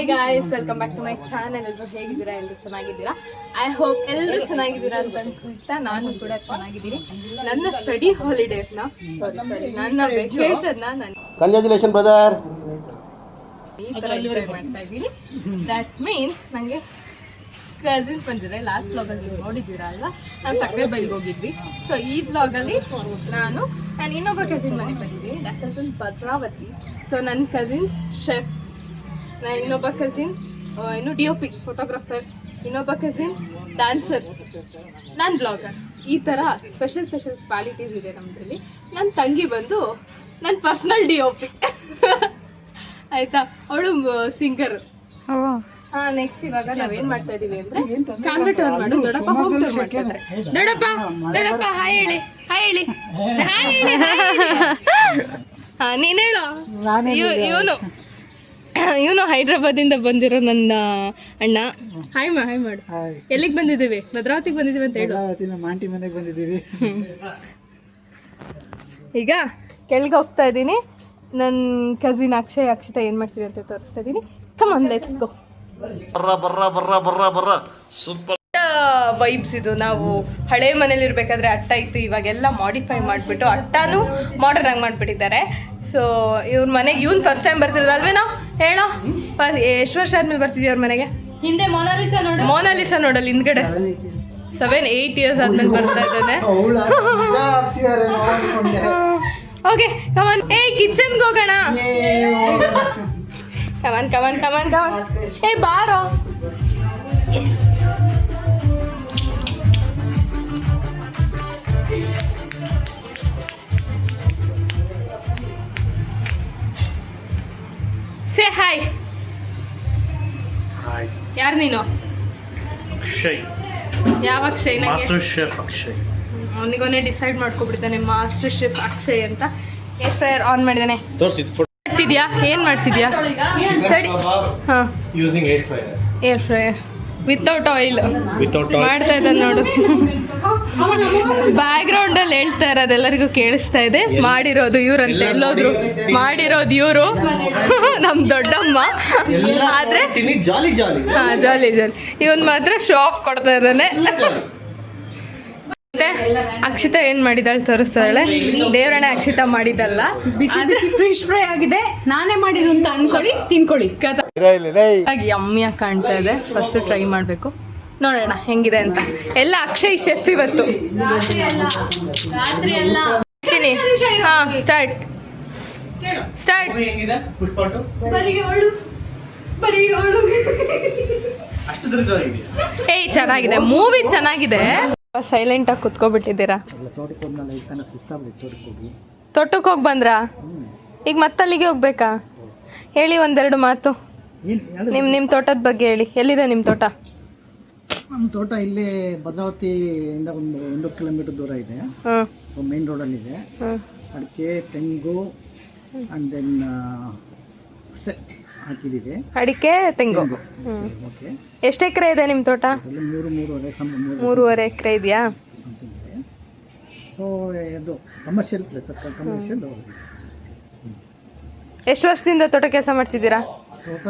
Hey guys welcome back to my channel ಎಲ್ಲರೂ ಹೇಗಿದ್ದೀರಾ? ಎಲ್ಲರೂ ಚೆನ್ನಾಗಿದ್ದೀರಾ? ಐ ಹೋಪ್ ಎಲ್ಲರೂ ಚೆನ್ನಾಗಿದ್ದೀರಾ ಅಂತ ಅನ್ಕೊಂತ ನಾನು ಕೂಡ ಚೆನ್ನಾಗಿದ್ದೀನಿ. ನನ್ನ ಸ್ಟಡಿ ಹಾಲಿಡೇಸ್ನ ಸಾರಿ ಸಾರಿ ನನ್ನ ವೆಕೇಷನ್ನ ನಾನು ಕಂಗ್ರ್ಯಾಚುಲೇಷನ್ ಬ್ರದರ್ ಈ ಥರ ಎಂಜಾಯ್ ಮಾಡ್ತಾ ಇದ್ದೀನಿ. ದಟ್ ಮೀನ್ಸ್ ನನಗೆ ಕಸಿನ್ಸ್ ಬಂದಿದೆ. ಲಾಸ್ಟ್ ಬ್ಲಾಗಲ್ಲಿ ನೀವು ನೋಡಿದ್ದೀರಾ ಅಲ್ಲ ನಾವು ಸಕ್ಕರೆ ಬೈಲ್ಗೆ ಹೋಗಿದ್ವಿ. ಸೊ ಈ ಬ್ಲಾಗಲ್ಲಿ ನಾನು ನಾನು ಇನ್ನೊಬ್ಬ ಕಸಿನ್ ಮನೆಗೆ ಬಂದಿದ್ದೀನಿ. That cousin Bhadravati. ಸೊ ನನ್ನ ಕಸಿನ್ಸ್ ಶೆಫ್ ನಾನು ಇನ್ನೊಬ್ಬ ಕಸಿನ್ ಇನ್ನು ಡಿ ಒ ಪಿ ಫೋಟೋಗ್ರಾಫರ್ ಇನ್ನೊಬ್ಬ ಕಸಿನ್ ಡ್ಯಾನ್ಸರ್ ನಾನು ಬ್ಲಾಗರ್ ಈ ಥರ ಸ್ಪೆಷಲ್ ಸ್ಪೆಷಲ್ ಕ್ವಾಲಿಟೀಸ್ ಇದೆ ನಮ್ಮದ್ರಲ್ಲಿ ನನ್ನ ತಂಗಿ ಬಂದು ನನ್ನ ಪರ್ಸ್ನಲ್ ಡಿ ಒ ಪಿ ಆಯಿತಾ? ಅವಳು ಸಿಂಗರ್ ಹಾ ನೆಕ್ಸ್ಟ್ ಇವಾಗ ನಾವೇನ್ ಮಾಡ್ತಾ ಇದೀವಿ ಅಂದ್ರೆ ಕ್ಯಾಮ್ರಾ ಟರ್ನ್ ಮಾಡು. ದೊಡ್ಡಪ್ಪ ಹೋಮ್ ದೊಡ್ಡಪ್ಪ ದೊಡ್ಡಪ್ಪ ಹಾಯ್ ಹೇಳಿ. ಹಾಯ್ ಹೇಳಿ. ಹಾಯ್ ಹೇಳಿ ಹಾಯ್ ಹೇಳಿ. ಹಾ ನೀನ್ ಹೇಳು? ಇವನು. ಇವನು ಹೈದ್ರಾಬಾದಿಂದ ಬಂದಿರೋ ನನ್ನ ಅಣ್ಣ. ಹಾಯ್ ಮಾ ಹಾಯ್ ಮಾಡು. ಎಲ್ಲಿಗೆ ಬಂದಿದ್ದೀವಿ? ಭದ್ರಾವತಿಗೆ ಬಂದಿದ್ದೀವಿ ಅಂತ ಹೇಳು. ಭದ್ರಾವತಿ ನಮ್ಮ ಆಂಟಿ ಮನೆಗೆ ಬಂದಿದ್ದೀವಿ. ಈಗ ಕೆಳಗೆ ಹೋಗ್ತಾ ಇದ್ದೀನಿ. ನನ್ನ ಕಸಿನ್ ಅಕ್ಷಯ್ ಅಕ್ಷಿತಾ ಏನು ಮಾಡ್ತೀವಿ ಅಂತ ತೋರಿಸ್ತಾ ಇದ್ದೀನಿ. ಆನ್ ಲೆಟ್ಸ್ ಗೋ ಬರ್ರ ಬರ್ರ ಬರ್ರ ಬರ್ರ ಬರ್ರ. ಸೂಪರ್ ವೈಬ್ಸ್ ಇದು. ನಾವು ಹಳೆ ಮನೇಲಿ ಇರ್ಬೇಕಾದ್ರೆ ಅಟ್ಟ ಇತ್ತು. ಇವಾಗೆಲ್ಲ ಮಾಡಿಫೈ ಮಾಡಿಬಿಟ್ಟು ಅಟ್ಟನೂ ಮಾಡರ್ನ್ ಆಗಿ ಮಾಡಿಬಿಟ್ಟಿದ್ದಾರೆ. ಸೊ ಇವ್ರ ಮನೆಗೆ ಇವನ್ ಫಸ್ಟ್ ಟೈಮ್ ಬರ್ತಿರೋದು ಅಲ್ವೇನೋ? ಹೇಳೋ? ಎಷ್ಟು ವರ್ಷ ಆದ್ಮೇಲೆ ಬರ್ತಿದ್ವಿ ಅವ್ರ ಮನೆಗೆ? ಹಿಂದೆ ಮೊನಾಲಿಸಾ ನೋಡಿ. ಮೊನಾಲಿಸಾ ನೋಡಲ್ ಹಿಂದ್ಗಡೆ. ಸೆವೆನ್ ಏಯ್ಟ್ ಇಯರ್ಸ್ ಆದ್ಮೇಲೆ ಬರ್ತಾ ಇದ್ದಾನೆ. ಓಕೆ ಕಮನ್ ಏ ಕಿಚನ್ ಹೋಗೋಣ. Come on come on come on come on ಏ ಬಾರೋ. ಸೇ ಹಾಯ್ ಹಾಯ್ ಯಾರು ನೀನು? ಅಕ್ಷಯ್. ಯಾವ ಅಕ್ಷಯ್ ಮಾಸ್ಟರ್ ಶೆಫ್ ಅಕ್ಷಯ್. ಅವನಿಗೊನ್ನೇ ಡಿಸೈಡ್ ಮಾಡ್ಕೊಬಿಡ್ತಾನೆ ಮಾಸ್ಟರ್ ಶೆಫ್ ಅಕ್ಷಯ್ ಅಂತ. ಏರ್ ಫ್ರೈಯರ್ ಆನ್ ಮಾಡಿದಾನೆ ತೋರಿಸಿ ಮಾಡ್ತಿದ್ಯಾ? ಏನ್ ಮಾಡ್ತಿದ್ಯಾ? ತಡಿ. ಹಾ. Using air fryer air fryer without oil without ಮಾಡ್ತಾ ಇದ್ದಾನೆ ನೋಡು. ಬ್ಯಾಕ್ ಗ್ರೌಂಡ್ ಅಲ್ಲಿ ಹೇಳ್ತಾ ಇರೋದು ಎಲ್ಲರಿಗೂ ಕೇಳಿಸ್ತಾ ಇದೆ. ಮಾಡಿರೋದು ಇವ್ರಂತ ಎಲ್ಲೋದ್ರು. ಮಾಡಿರೋದು ಇವರು. ನಮ್ ದೊಡ್ಡಮ್ಮ. ಆದ್ರೆ ಜಾಲಿ ಜಾಲಿ. ಹಾ ಜಾಲಿ ಜಾಲಿ. ಇವನ್ ಮಾತ್ರ ಶೋ ಆಫ್ ಕೊಡ್ತಾ ಇದ್ದಾನೆ. ಮತ್ತೆ ಅಕ್ಷಿತ ಏನ್ ಮಾಡಿದಾಳೆ ತೋರಿಸ್ತಾಳೆ ದೇವರಣ್ಣ ಅಕ್ಷಿತ ಮಾಡಿದಲ್ಲ ಬಿಸಿ ಬಿಸಿ ಫಿಶ್ ಫ್ರೈ ಆಗಿದೆ. ನಾನೇ ಮಾಡಿದ್ದು ಅಂತ ಅನ್ಕೊಳ್ಳಿ ತಿನ್ಕೊಳ್ಳಿ. ಯಮ್ಮಿಯಾಗಿ ಕಾಣ್ತಾ ಇದೆ. ಫಸ್ಟ್ ಟ್ರೈ ಮಾಡಬೇಕು. ನೋಡೋಣ ಹೆಂಗಿದೆ ಅಂತ. ಎಲ್ಲ ಅಕ್ಷಯ್ ಶೆಫ್ ಇವತ್ತು. ಹಾ ಸ್ಟಾರ್ಟ್ ಸ್ಟಾರ್ಟ್ ಏಯ್ ಚೆನ್ನಾಗಿದೆ. ಮೂವಿ ಚೆನ್ನಾಗಿದೆ. ಸೈಲೆಂಟ್ ಆಗಿ ಕುತ್ಕೊಬಿಟ್ಟಿದ್ದೀರಾ? ತೋಟಕ್ಕೆ ಹೋಗಿ. ಬಂದ್ರಾ? ಈಗ ಮತ್ತಲ್ಲಿಗೆ ಹೋಗ್ಬೇಕಾ? ಹೇಳಿ ಒಂದೆರಡು ಮಾತು. ನಿಮ್ಮ ನಿಮ್ಮ ನಿಮ್ ನಿಮ್ ತೋಟದ ಬಗ್ಗೆ ಹೇಳಿ. ಎಲ್ಲಿದೆ ನಿಮ್ ತೋಟ? ನಮ್ಮ ತೋಟ ಇಲ್ಲಿ ಭದ್ರಾವತಿಯಿಂದ ಒಂದು ಒಂದು ಕಿಲೋಮೀಟರ್ ದೂರ ಇದೆ. ಮೇನ್ ರೋಡಲ್ಲಿದೆ ಇದೆ. ಅಡಿಕೆ ತೆಂಗು ಆ್ಯಂಡ್ ದೆನ್ ಅಷ್ಟೇ ಹಾಕಿದ್ದೀವಿ ಅಡಿಕೆ ತೆಂಗು. ಓಕೆ. ಎಷ್ಟು ಎಕರೆ ಇದೆ ನಿಮ್ಮ ತೋಟ? ಅಲ್ಲಿ ಮೂರು ಮೂರುವರೆ ಸಮ ಮೂರು ಮೂರುವರೆ ಎಕರೆ ಇದೆಯಾ? ಸಮಥಿಂಗ್ ಇದೆ. ಸೊ ಇದು ಕಮರ್ಷಿಯಲ್ ಪ್ಲೇಸ್ ಕಮರ್ಷಿಯಲ್ ಎಷ್ಟು ವರ್ಷದಿಂದ ತೋಟ ಕೆಲಸ ಮಾಡ್ತಿದ್ದೀರಾ? ತೋಟ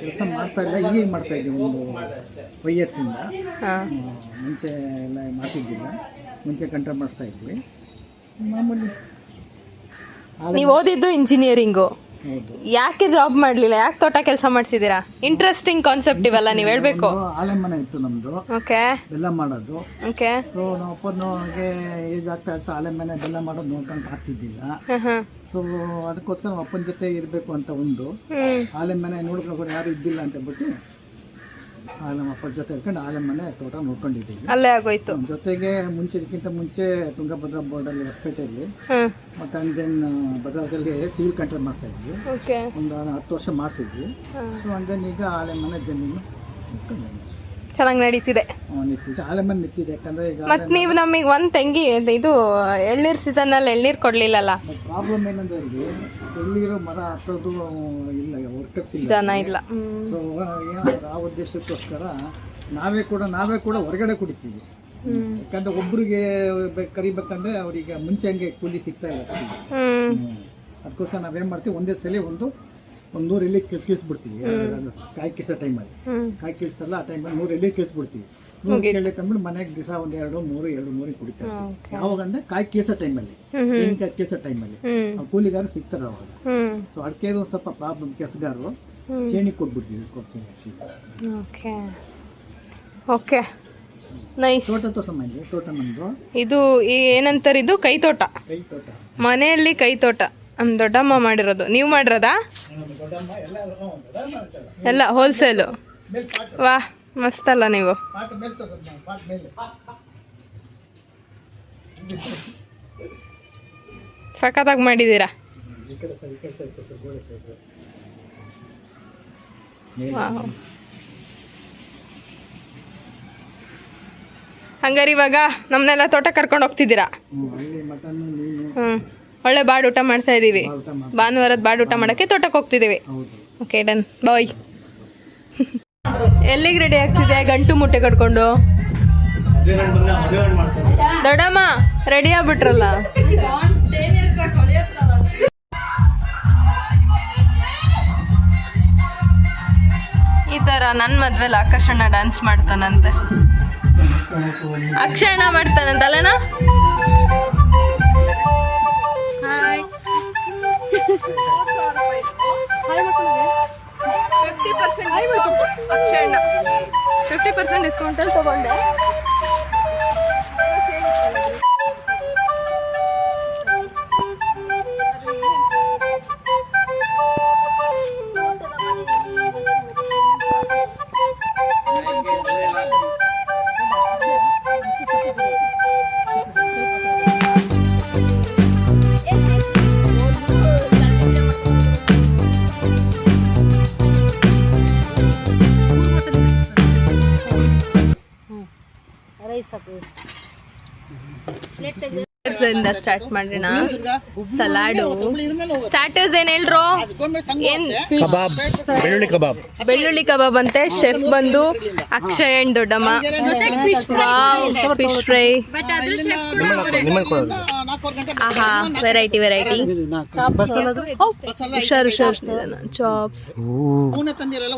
ಕೆಲಸ ಮಾಡ್ತಾ ಇಲ್ಲ ಈಗ ಮಾಡ್ತಾ ಇದ್ದೀವಿ ಒಂದು ಫೈವ್ ಇಯರ್ಸಿಂದ ಹಾ. ಮುಂಚೆ ಎಲ್ಲ ಮಾಡ್ತಿದ್ದಿಲ್ಲ. ಮುಂಚೆ ಕಂಟ್ರೋಲ್ ಮಾಡ್ತಾ ಇದ್ವಿ. ಮಾಮೂಲಿ. ನೀವು ಓದಿದ್ದು ಇಂಜಿನಿಯರಿಂಗು ಯಾಕೆ ಜಾಬ್ ಮಾಡ್ಲಿಲ್ಲ? ಯಾಕೆ ತೋಟ ಕೆಲಸ ಮಾಡ್ತಿದ್ದೀರಾ? ಇಂಟ್ರೆಸ್ಟಿಂಗ್ ಕಾನ್ಸೆಪ್ಟ್ ಇವೆಲ್ಲ ನೀವು ಹೇಳ್ಬೇಕು. ಆಲೆ ಮನೆ ಇತ್ತು ನಮ್ಮದು ಓಕೆ ಬೆಲ್ಲ ಮಾಡೋದು. ಓಕೆ ಸೊ ನಮ್ಮ ಅಪ್ಪನವ್ರಿಗೆ ಏಜ್ ಆಗ್ತಾ ಇರ್ತಾ ಆಲೆ ಮನೆ ಬೆಲ್ಲ ಮಾಡೋದು ನೋಡ್ಕೊಂಡು ಆಗ್ತಿದ್ದಿಲ್ಲ. ಸೊ ಅದಕ್ಕೋಸ್ಕರ ನಮ್ಮ ಅಪ್ಪನ ಜೊತೆ ಇರಬೇಕು ಅಂತ ಒಂದು. ಆಲೆ ಮನೆ ನೋಡ್ಕೊಂಡು ಯಾರು ಇದ್ದಿಲ್ಲ ಅಂತ ಹೇಳ್ಬಿಟ್ಟು ಆ ನಮ್ಮ ಜೊತೆ ಇರ್ಕೊಂಡು ಆಲೆ ಮನೆ ತೋಟ ನೋಡ್ಕೊಂಡಿದ್ದೀವಿ ಅಲ್ಲೇ ಆಗೋಯ್ತು. ಜೊತೆಗೆ ಮುಂಚೆ ಇದಕ್ಕಿಂತ ಮುಂಚೆ ತುಂಗಭದ್ರಾ ಬೋರ್ಡಲ್ಲಿ ಹೊಸಪೇಟೆಯಲ್ಲಿ ಮತ್ತು ಆ್ಯಂಡ್ ದೆನ್ ಭದ್ರಾವತಿಯಲ್ಲಿ ಸಿವಿಲ್ ಕಂಟ್ರೋಲ್ ಮಾಡ್ತಾ ಇದ್ವಿ. ಓಕೆ. ಒಂದು ಹತ್ತು ವರ್ಷ ಮಾಡಿಸಿದ್ವಿ. ಸೊ ಅಂಡ್ ದೆನ್ ಈಗ ಆಲೆ ಮನೆ ಜಮೀನು ಚೆನ್ನಾಗಿ ನಡೀತಿದೆ. ನಿಂತಿದೆ ಆಲೆ ಮನೆ ನಿಂತಿದೆ. ಯಾಕಂದರೆ ಈಗ ಮತ್ ನೀವು ನಮಗೆ ಒಂದ್ ತಂಗಿ ಇದು ಎಳ್ನೀರ್ ಸೀಸನ್ ಅಲ್ಲಿ ಎಳ್ನೀರ್ ಕೊಡ್ಲಿಲ್ಲಲ್ಲ? ಪ್ರಾಬ್ಲಮ್ ಏನಂದ್ರೆ ಎಲ್ಲಿರೋ ಮರ ಹತ್ತೋದು ಇಲ್ಲ ವರ್ಕರ್ಸ್ ಇಲ್ಲ. ಜನ ಇಲ್ಲ. ಸೊ ಆ ಉದ್ದೇಶಕ್ಕೋಸ್ಕರ ನಾವೇ ಕೂಡ ನಾವೇ ಕೂಡ ಹೊರಗಡೆ ಕುಡಿತೀವಿ. ಯಾಕಂದ್ರೆ ಒಬ್ರಿಗೆ ಕರಿಬೇಕಂದ್ರೆ ಅವರಿಗೆ ಮುಂಚೆ ಹಂಗೆ ಕೂಲಿ ಸಿಗ್ತಾ ಇಲ್ಲ. ಅದಕ್ಕೋಸ್ಕರ ನಾವೇನ್ ಮಾಡ್ತೀವಿ ಒಂದೇ ಸಲ ಒಂದು ಒಂದು ಎಲ್ಲಿ ಕಿಳಿಸ್ಬಿಡ್ತೀವಿ. ಕಾಯಿ ಕೇಸೋ ಟೈಮಲ್ಲಿ. ಕಾಯಿ ಕಿಳಿಸ್ತಾರಲ್ಲ ಆ ಟೈಮಲ್ಲಿ ನೂರು ಎಲ್ಲಿ ಕೇಳಿಸ್ಬಿಡ್ತೀವಿ. ನೂರು ಕೇಳಿ ತಂದ್ಬಿಟ್ಟು ಮನೆಗೆ ದಿವಸ ಒಂದು ಎರಡು ಮೂರು ಎರಡು ಮೂರು ಕುಡಿತಾರೆ ಯಾವಾಗ ಅಂದ್ರೆ ಕಾಯಿ ಕೀಸೋ ಟೈಮಲ್ಲಿ. ಕಾಯಿ ಕೇಸೋ ಟೈಮಲ್ಲಿ. ಹ್ಮ್. ಕೂಲಿಗಾರರು ಸಿಗ್ತಾರೆ ಅವಾಗ. ಸೊ ಅಡಿಕೆದು ಸ್ವಲ್ಪ ಪ್ರಾಬ್ಲಮ್ ಕೆಸಗಾರರು ಚೇಣಿ ಕೊಟ್ಬಿಡ್ತೀವಿ ಕೊಡ್ತೀನಿ ಓಕೆ. ಓಕೆ. ನೈಸ್. ತೋಟ ಇದು ಏನಂತಾರೆ ಇದು? ಕೈ ತೋಟ ಮನೆಯಲ್ಲಿ ಕೈ ತೋಟ ನಮ್ಮ ದೊಡ್ಡಮ್ಮ ಮಾಡಿರೋದು. ನೀವು ಮಾಡಿರೋದಾ? ಎಲ್ಲ ಹೋಲ್ಸೇಲು ವಾ ಮಸ್ತಲ್ಲ ನೀವು. ಸಖತ್ತಾಗಿ ಮಾಡಿದ್ದೀರಾ. ಹಂಗಾರೆ ಇವಾಗ ನಮ್ಮನ್ನೆಲ್ಲ ತೋಟ ಕರ್ಕೊಂಡು ಹೋಗ್ತಿದ್ದೀರಾ? ಹ್ಞೂ ಒಳ್ಳೆ ಬಾಡ್ ಊಟ ಮಾಡ್ತಾ ಇದ್ದೀವಿ ಮಾಡಿ ಭಾನುವಾರದ ಬಾಡ್ ಊಟ ಮಾಡೋಕ್ಕೆ ತೋಟಕ್ಕೆ ಹೋಗ್ತಿದ್ದೀವಿ ಓಕೆ ಡನ್ ಬಾಯ್ ಎಲ್ಲಿಗೆ ರೆಡಿ ಆಗ್ತಿದೆ ಗಂಟು ಮುಟ್ಟೆ ಕಟ್ಕೊಂಡು? ದೊಡ್ಡಮ್ಮ ರೆಡಿ ಆಗ್ಬಿಟ್ರಲ್ಲ? ಈ ತರ ನನ್ನ ಮದ್ವೆಲಿ ಆಕರ್ಷಣ ಡ್ಯಾನ್ಸ್ ಮಾಡ್ತಾನಂತೆ. ಅಕ್ಷಣ ಮಾಡ್ತಾನಂತ ಅಕ್ಷಣ ಫಿಫ್ಟಿ ಪರ್ಸೆಂಟ್ ಡಿಸ್ಕೌಂಟಲ್ಲಿ ತಗೊಂಡೆ. Papa. ಇಂದ ಸ್ಟಾರ್ಟ್ ಮಾಡೋಣ ಸಲಾಡು. ಸ್ಟಾರ್ಟರ್ಸ್ ಏನ್ ಹೇಳ್ರು? ಏನ್? ಕಬಾಬ್. ಬೆಳ್ಳುಳ್ಳಿ ಕಬಾಬ್. ಬೆಳ್ಳುಳ್ಳಿ ಕಬಾಬ್ ಅಂತೆ. ಶೆಫ್ ಬಂದು ಅಕ್ಷಯ್ ಅಂಡ್ ದೊಡ್ಡಮ್ಮ. ಫಿಶ್ ಫ್ರೈ ಆಹಾ ವೆರೈಟಿ ವೆರೈಟಿ ಹುಷಾರ್ ಹುಷಾರ್. ಚಾಪ್ಸ್ ನಾಲ್ಕು ತಂದಿರಲ್ಲ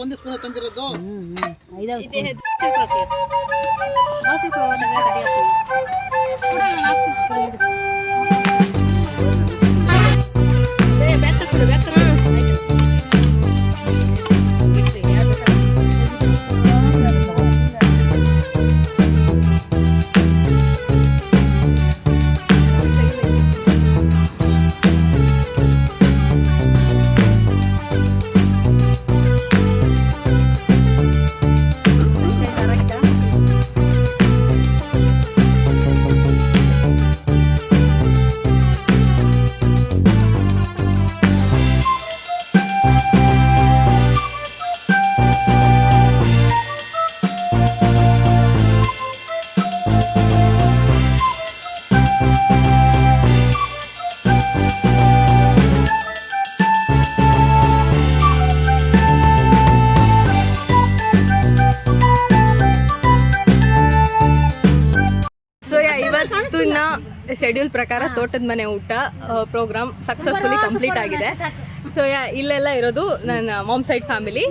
ಶೆಡ್ಯೂಲ್ ಪ್ರಕಾರ ತೋಟದ ಮನೆ ಊಟ ಪ್ರೋಗ್ರಾಮ್ ಸಕ್ಸಸ್ಫುಲಿ ಕಂಪ್ಲೀಟ್ ಆಗಿದೆ. ಸೊ ಯಾ ಇಲ್ಲೆಲ್ಲ ಇರೋದು ನನ್ನ ಮಾಮ್ ಸೈಡ್ ಫ್ಯಾಮಿಲಿ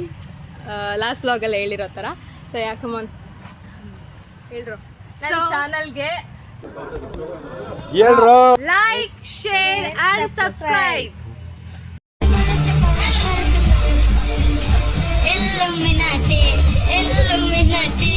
ಲಾಸ್ಟ್ ವ್ಲಾಗಲ್ಲಿ ಹೇಳಿರೋ ಥರ ಸೊ ಯಾಕಮ್ಮ ಹೇಳ್ರು. ಚಾನಲ್ಗೆ like share and subscribe Illuminati, ನಾಟಿ